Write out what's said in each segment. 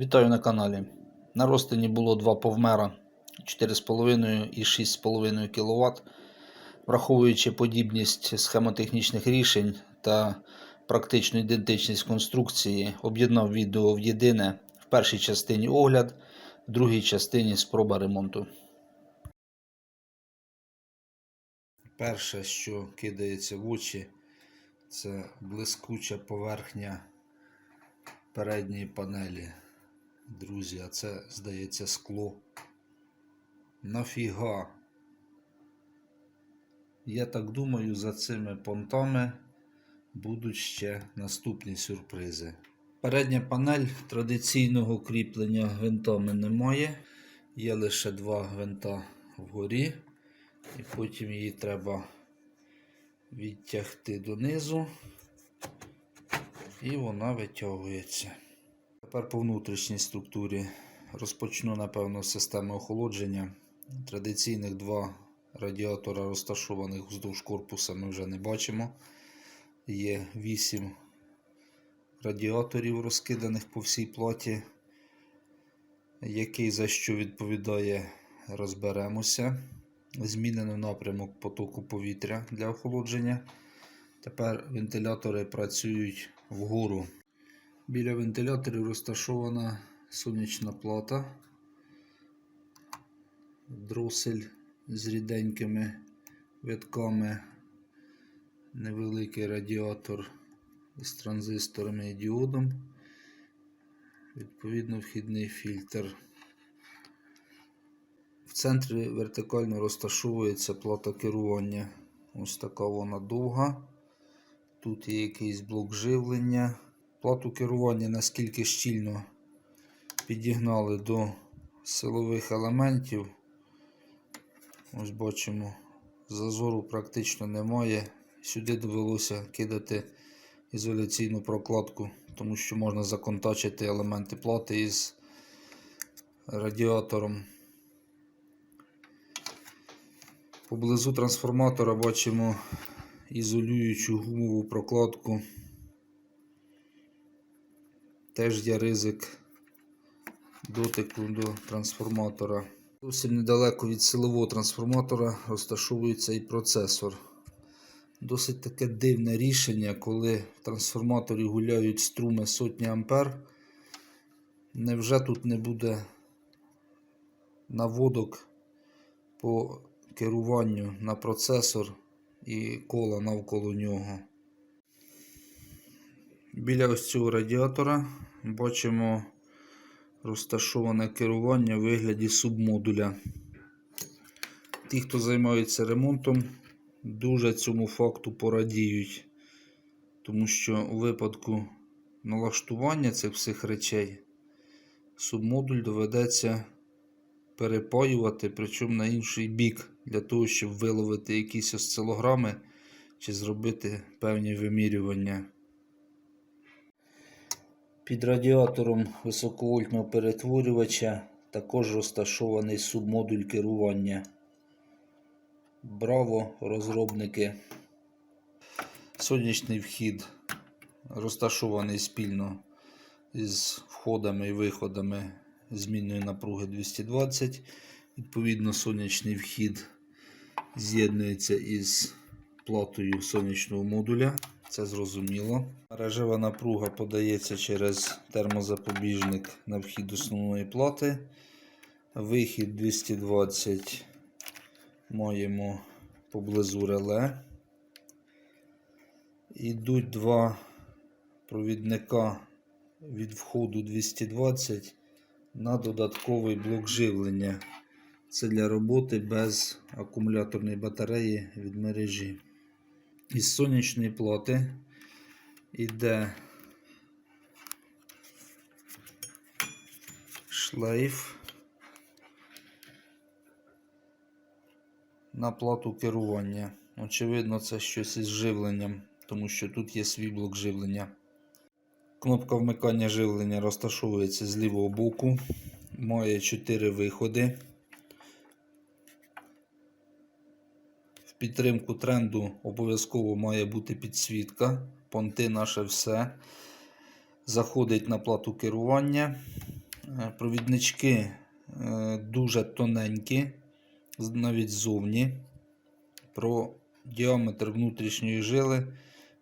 Вітаю на каналі. На розтині було два повмера 4,5 і 6,5 кВт. Враховуючи подібність схемотехнічних рішень та практичну ідентичність конструкції, об'єднав відео в єдине в першій частині огляд, в другій частині спроба ремонту. Перше, що кидається в очі, це блискуча поверхня передньої панелі. Друзі, а це, здається, скло. Нафіга? Я так думаю, за цими понтами будуть ще наступні сюрпризи. Передня панель традиційного кріплення гвинтами немає. Є лише два гвинта вгорі, і потім її треба відтягти донизу, і вона витягується. Тепер по внутрішній структурі розпочну, напевно, з системи охолодження. Традиційних два радіатора, розташованих вздовж корпуса, ми вже не бачимо. Є 8 радіаторів, розкиданих по всій платі. Який за що відповідає, розберемося. Змінено напрямок потоку повітря для охолодження. Тепер вентилятори працюють вгору. Біля вентиляторів розташована сонячна плата, дросель з ріденькими витками, невеликий радіатор з транзисторами і діодом, відповідно вхідний фільтр. В центрі вертикально розташовується плата керування. Ось така вона довга. Тут є якийсь блок живлення. Плату керування наскільки щільно підігнали до силових елементів. Ось бачимо, зазору практично немає. Сюди довелося кидати ізоляційну прокладку, тому що можна законтачити елементи плати із радіатором. Поблизу трансформатора бачимо ізолюючу гумову прокладку. Теж є ризик дотику до трансформатора. Зовсім недалеко від силового трансформатора розташовується і процесор. Досить таке дивне рішення, коли в трансформаторі гуляють струми сотні ампер. Невже тут не буде наводок по керуванню на процесор і кола навколо нього? Біля ось цього радіатора бачимо розташоване керування у вигляді субмодуля. Ті, хто займається ремонтом, дуже цьому факту порадіють, тому що у випадку налаштування цих всіх речей субмодуль доведеться перепаювати, причому на інший бік, для того, щоб виловити якісь осцилограми чи зробити певні вимірювання. Під радіатором високовольтного перетворювача також розташований субмодуль керування. Браво, розробники. Сонячний вхід розташований спільно із входами і виходами змінної напруги 220. Відповідно, сонячний вхід з'єднується із платою сонячного модуля. Це зрозуміло. Мережева напруга подається через термозапобіжник на вхід основної плати. Вихід 220 маємо поблизу реле. Йдуть два провідника від входу 220 на додатковий блок живлення. Це для роботи без акумуляторної батареї від мережі. Із сонячної плати йде шлейф на плату керування. Очевидно, це щось із живленням, тому що тут є свій блок живлення. Кнопка вмикання живлення розташовується з лівого боку, має 4 виходи. Підтримку тренду обов'язково має бути підсвітка. Понти наше все. Заходить на плату керування. Е, Провіднички е, дуже тоненькі, навіть ззовні. Про діаметр внутрішньої жили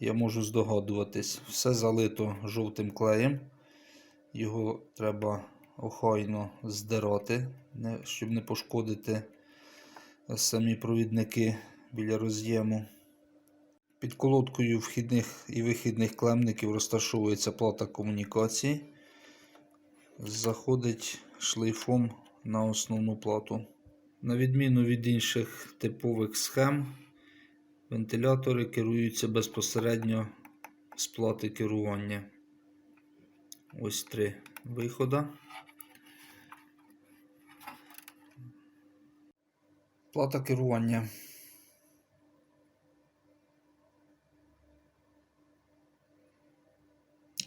я можу здогадуватись. Все залито жовтим клеєм. Його треба охайно здирати, щоб не пошкодити самі провідники біля роз'єму. Під колодкою вхідних і вихідних клемників розташовується плата комунікації. Заходить шлейфом на основну плату. На відміну від інших типових схем, вентилятори керуються безпосередньо з плати керування. Ось три виходи. Плата керування.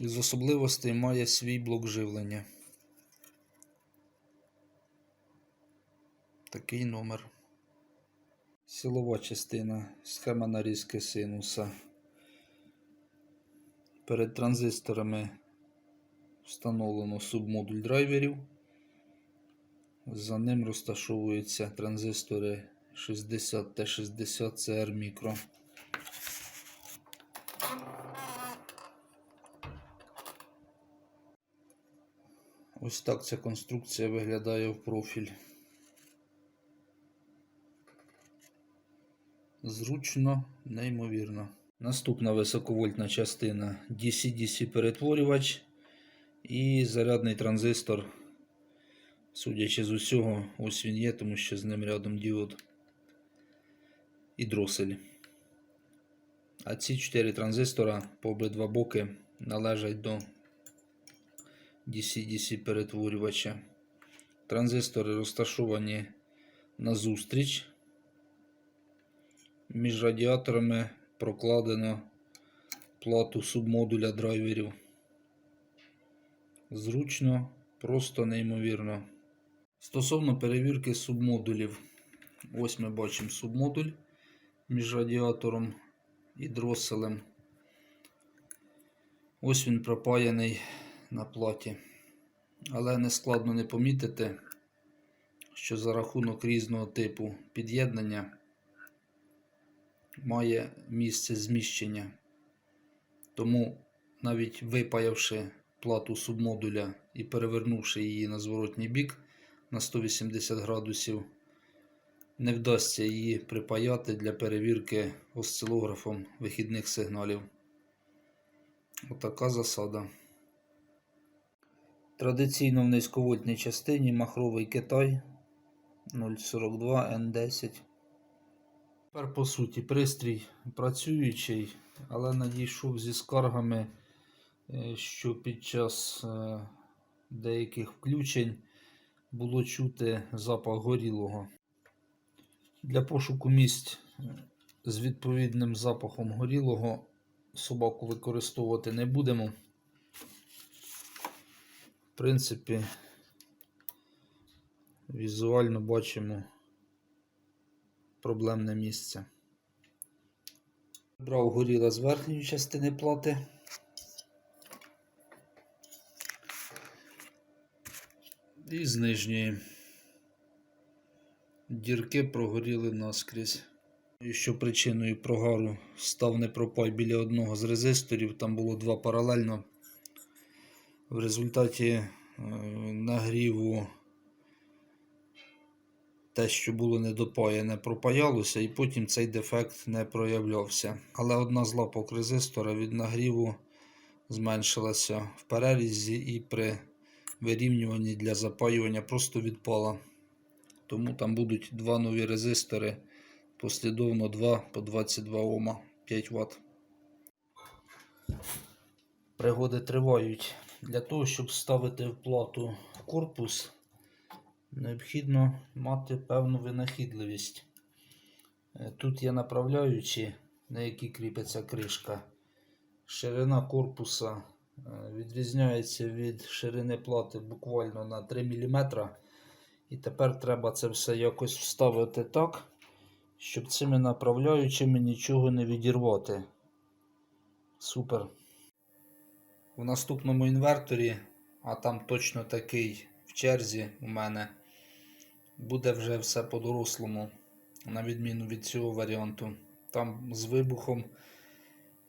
Із особливостей має свій блок живлення. Такий номер. Силова частина, схема нарізки синуса. Перед транзисторами встановлено субмодуль драйверів. За ним розташовуються транзистори 60 T60 Ось так ця конструкція виглядає в профіль. Зручно, неймовірно. Наступна високовольтна частина DC-DC перетворювач і зарядний транзистор. Судячи з усього, ось він є, тому що з ним рядом діод і дросель. А ці 4 транзистора по обидва боки належать до DC-DC перетворювача. Транзистори розташовані назустріч. Між радіаторами прокладено плату субмодуля драйверів. Зручно, просто неймовірно. Стосовно перевірки субмодулів, ось ми бачимо субмодуль між радіатором і дроселем. Ось він пропаяний на платі. Але не складно не помітити, що за рахунок різного типу під'єднання має місце зміщення. Тому навіть випаявши плату субмодуля і перевернувши її на зворотній бік на 180 градусів, не вдасться її припаяти для перевірки осцилографом вихідних сигналів. Отака засада. Традиційно в низьковольтній частині махровий Китай 042 N10. Тепер по суті пристрій працюючий, але надійшов зі скаргами, е, що під час е, деяких включень було чути запах горілого. Для пошуку місць е, з відповідним запахом горілого собаку використовувати не будемо. Принципі, візуально бачимо проблемне місце. Брав горіла з верхньої частини плати. І з нижньої. Дірки прогоріли наскрізь. І що причиною прогару став непропай біля одного з резисторів, там було два паралельно. В результаті е, нагріву те, що було недопаяне, пропаялося, і потім цей дефект не проявлявся. Але одна з лапок резистора від нагріву зменшилася в перерізі і при вирівнюванні для запаювання просто відпала. Тому там будуть два нові резистори, послідовно 2 по 22 Ома 5 Вт. Пригоди тривають. Для того, щоб ставити в плату в корпус, необхідно мати певну винахідливість. Е, Тут є направляючі, на які кріпиться кришка. Ширина корпуса е, відрізняється від ширини плати буквально на 3 мм. І тепер треба це все якось вставити так, щоб цими направляючими нічого не відірвати. Супер. В наступному інверторі а там точно такий в черзі у мене. Буде вже все по-дорослому, на відміну від цього варіанту. Там з вибухом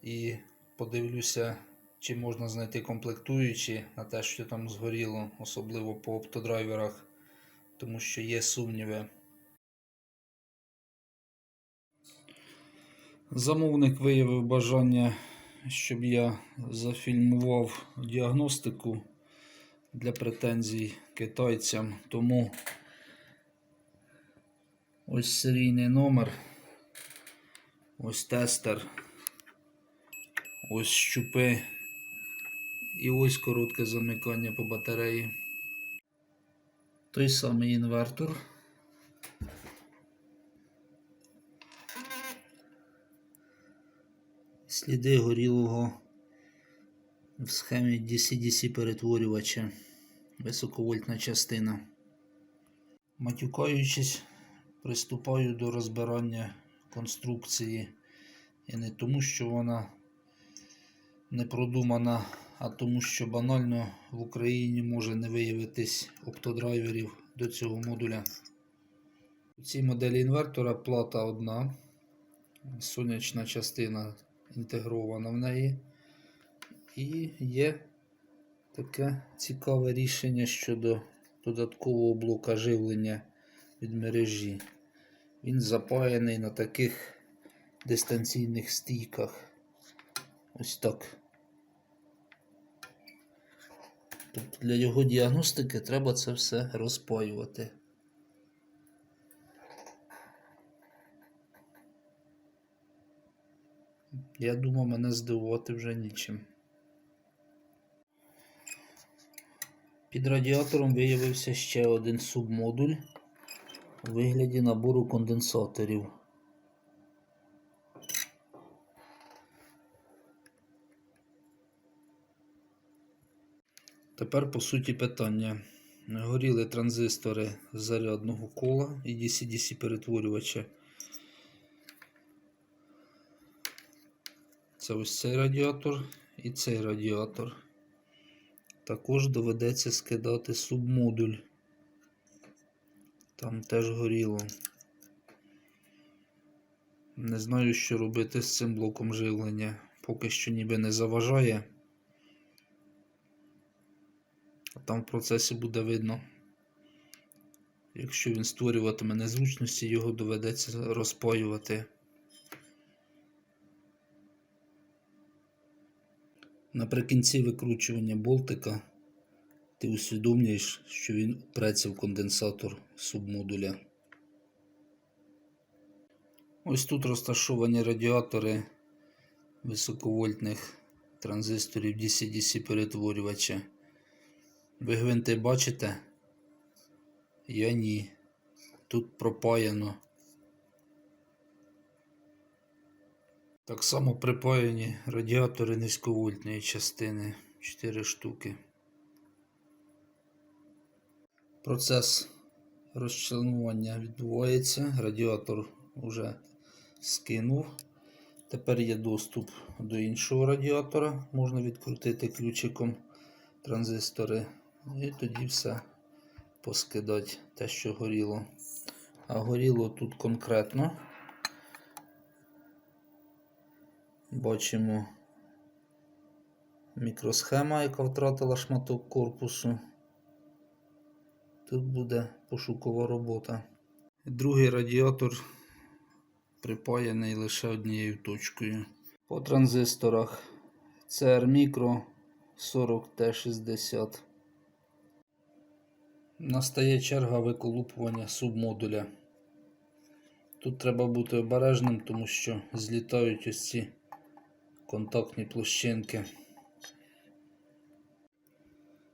і подивлюся, чи можна знайти комплектуючі на те, що там згоріло, особливо по оптодрайверах, тому що є сумніви. Замовник виявив бажання, щоб я зафільмував діагностику для претензій китайцям, тому ось серійний номер, ось тестер, ось щупи і ось коротке замикання по батареї. Той самий інвертор. Сліди горілого в схемі DC-DC перетворювача. Високовольтна частина. Матюкаючись, приступаю до розбирання конструкції. І не тому, що вона не продумана, а тому, що банально в Україні може не виявитись оптодрайверів до цього модуля. У цій моделі інвертора плата одна, сонячна частина інтегрована в неї. І є таке цікаве рішення щодо додаткового блока живлення від мережі. Він запаяний на таких дистанційних стійках. Ось так. Тобто для його діагностики треба це все розпаювати. Я думав, мене здивувати вже нічим. Під радіатором виявився ще один субмодуль у вигляді набору конденсаторів. Тепер по суті питання. Горіли транзистори зарядного кола і DC-DC перетворювача. Це ось цей радіатор і цей радіатор. Також доведеться скидати субмодуль. Там теж горіло. Не знаю, що робити з цим блоком живлення. Поки що ніби не заважає. А там в процесі буде видно. Якщо він створюватиме незручності, його доведеться розпаювати. Наприкінці викручування болтика ти усвідомлюєш, що він упреться в конденсатор субмодуля. Ось тут розташовані радіатори високовольтних транзисторів DC-DC перетворювача. Ви гвинти бачите? Я ні. Тут пропаяно. Так само припаяні радіатори низьковольтної частини 4 штуки. Процес розчленування відбувається. Радіатор вже скинув. Тепер є доступ до іншого радіатора. Можна відкрутити ключиком транзистори. І тоді все поскидати те, що горіло. А горіло тут конкретно. Бачимо мікросхема, яка втратила шматок корпусу. Тут буде пошукова робота. Другий радіатор припаяний лише однією точкою. По транзисторах CR Micro 40T60. Настає черга виколупування субмодуля. Тут треба бути обережним, тому що злітають ось ці контактні площинки.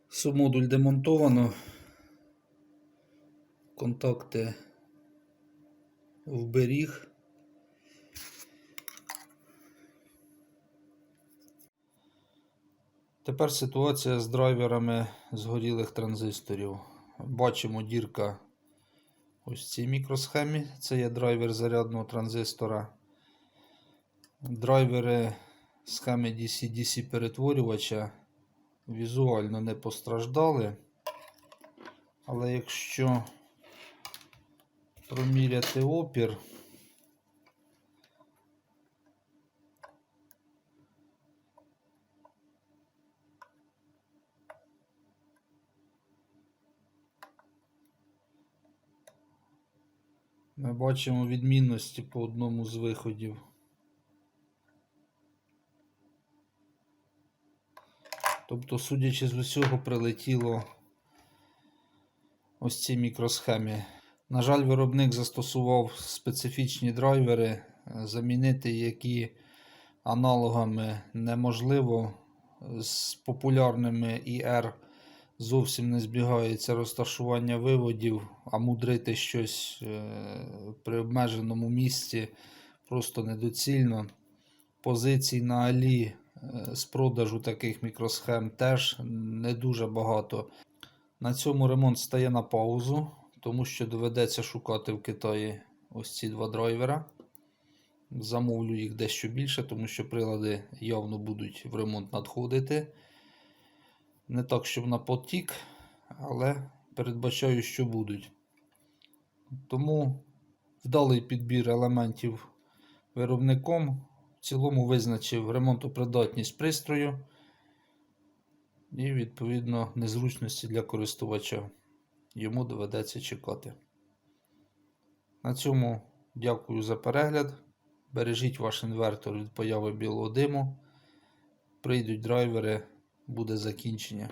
Субмодуль демонтовано. Контакти вберіг. Тепер ситуація з драйверами згорілих транзисторів. Бачимо дірка ось в цій мікросхемі. Це є драйвер зарядного транзистора. Драйвери схеми DC-DC перетворювача візуально не постраждали. Але якщо проміряти опір, ми бачимо відмінності по одному з виходів. Тобто, судячи з усього, прилетіло ось ці мікросхеми. На жаль, виробник застосував специфічні драйвери, е, замінити які аналогами неможливо. З популярними IR зовсім не збігається розташування виводів, а мудрити щось е, при обмеженому місці просто недоцільно. Позицій на Алі з продажу таких мікросхем теж не дуже багато. На цьому ремонт стає на паузу, тому що доведеться шукати в Китаї ось ці два драйвера. Замовлю їх дещо більше, тому що прилади явно будуть в ремонт надходити. Не так, щоб на потік, але передбачаю, що будуть. Тому вдалий підбір елементів виробником. В цілому визначив ремонтопридатність пристрою і, відповідно, незручності для користувача. Йому доведеться чекати. На цьому дякую за перегляд. Бережіть ваш інвертор від появи білого диму. Прийдуть драйвери, буде закінчення.